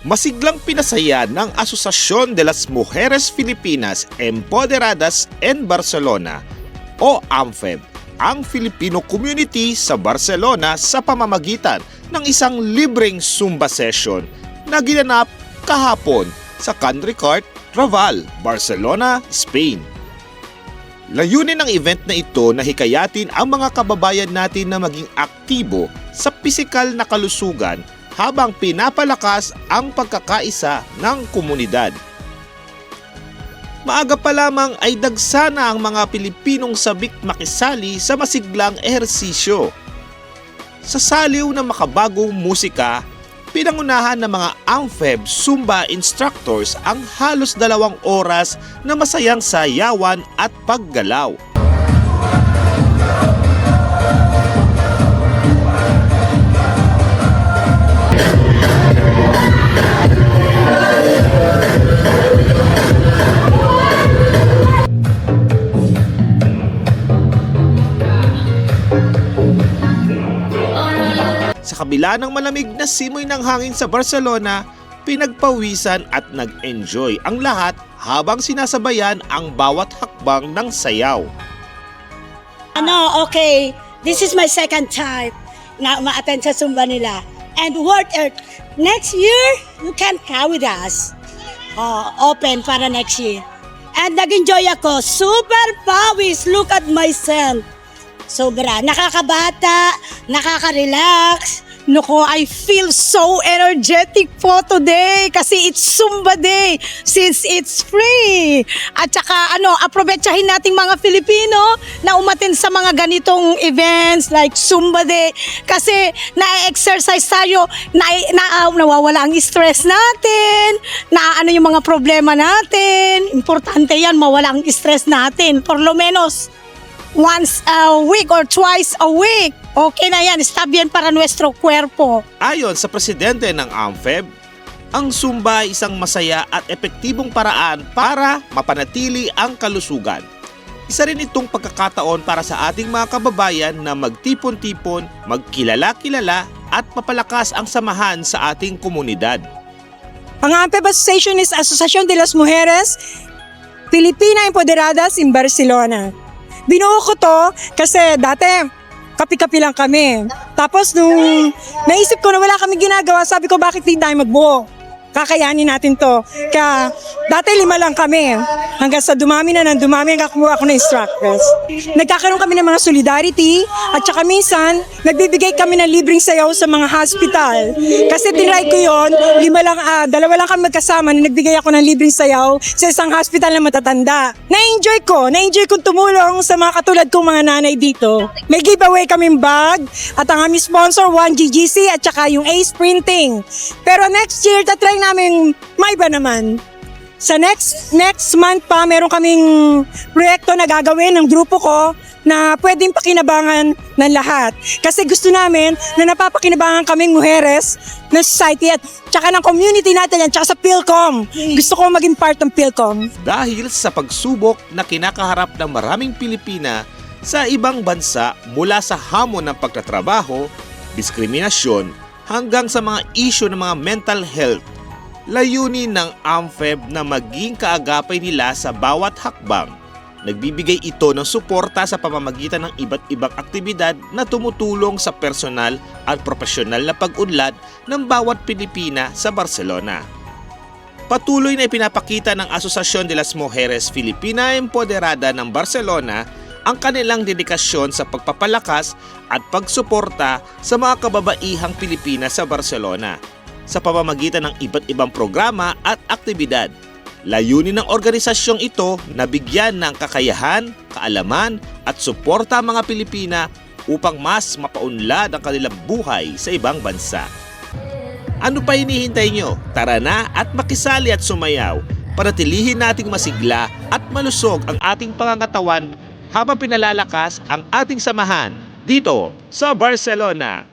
masiglang pinasaya ng Asosasyon de las Mujeres Filipinas Empoderadas en Barcelona o AMFEB ang Filipino community sa Barcelona sa pamamagitan ng isang libreng Zumba session na ginanap kahapon sa Country Court, Raval, Barcelona, Spain. Layunin ng event na ito na hikayatin ang mga kababayan natin na maging aktibo sa pisikal na kalusugan habang pinapalakas ang pagkakaisa ng komunidad. Maaga pa lamang ay dagsana ang mga Pilipinong sabik makisali sa masiglang ehersisyo. Sa saliw ng makabagong musika, pinangunahan ng mga Ampheb Zumba instructors ang halos dalawang oras na masayang sayawan at paggalaw. Kabila ng malamig na simoy ng hangin sa Barcelona, pinagpawisan at nag-enjoy ang lahat habang sinasabayan ang bawat hakbang ng sayaw. Ano, okay, this is my second time na ma-attend sa Zumba nila. And word earth, next year, you can come with us. Oh, open para next year. And nag-enjoy ako. Super pawis. Look at myself. Sobra. Nakakabata, nakaka-relax. Nako, I feel so energetic po today kasi it's Zumba Day since it's free. At saka ano, aprovechahin nating mga Filipino na umatin sa mga ganitong events like Zumba Day kasi na-exercise tayo, na, na, ah, nawawala ang stress natin, na ano yung mga problema natin. Importante yan, mawala ang stress natin. Por lo menos, once a week or twice a week. Okay na yan, está bien para nuestro cuerpo. Ayon sa presidente ng AMFEB, ang Zumba ay isang masaya at epektibong paraan para mapanatili ang kalusugan. Isa rin itong pagkakataon para sa ating mga kababayan na magtipon-tipon, magkilala-kilala at mapalakas ang samahan sa ating komunidad. Ang AMPEB Association is Asociación de las Mujeres Filipina Empoderadas in Barcelona. Binuo ko to kasi dati kapi-kapi lang kami. Tapos nung naisip ko na wala kami ginagawa, sabi ko bakit di tayo magbuo? Kakayanin natin to. Kaya dati lima lang kami. Hanggang sa dumami na ng dumami kumuha ako ng instructors. Nagkakaroon kami ng mga solidarity at saka minsan nagbibigay kami ng libreng sayaw sa mga hospital. Kasi tinry ko yon lima lang, ah, dalawa lang kami magkasama na nagbigay ako ng libreng sayaw sa isang hospital na matatanda. Na-enjoy ko, na-enjoy kong tumulong sa mga katulad kong mga nanay dito. May giveaway kaming bag at ang aming sponsor 1GGC at saka yung Ace Printing. Pero next year, tatry namin may iba naman. Sa next next month pa, meron kaming proyekto na gagawin ng grupo ko na pwedeng pakinabangan ng lahat. Kasi gusto namin na napapakinabangan kaming mujeres ng society at tsaka ng community natin at tsaka sa PhilCom. Gusto ko maging part ng PhilCom. dahil sa pagsubok na kinakaharap ng maraming Pilipina sa ibang bansa mula sa hamon ng pagtatrabaho, diskriminasyon, hanggang sa mga isyu ng mga mental health. Layunin ng AMFEB na maging kaagapay nila sa bawat hakbang. Nagbibigay ito ng suporta sa pamamagitan ng iba't ibang aktibidad na tumutulong sa personal at profesional na pag-unlad ng bawat Pilipina sa Barcelona. Patuloy na ipinapakita ng Asosasyon de las Mujeres Filipina Empoderada ng Barcelona ang kanilang dedikasyon sa pagpapalakas at pagsuporta sa mga kababaihang Pilipina sa Barcelona sa pamamagitan ng iba't ibang programa at aktibidad. Layunin ng organisasyong ito na bigyan ng kakayahan, kaalaman at suporta ang mga Pilipina upang mas mapaunlad ang kanilang buhay sa ibang bansa. Ano pa hinihintay nyo? Tara na at makisali at sumayaw. Panatilihin nating masigla at malusog ang ating pangangatawan habang pinalalakas ang ating samahan dito sa Barcelona.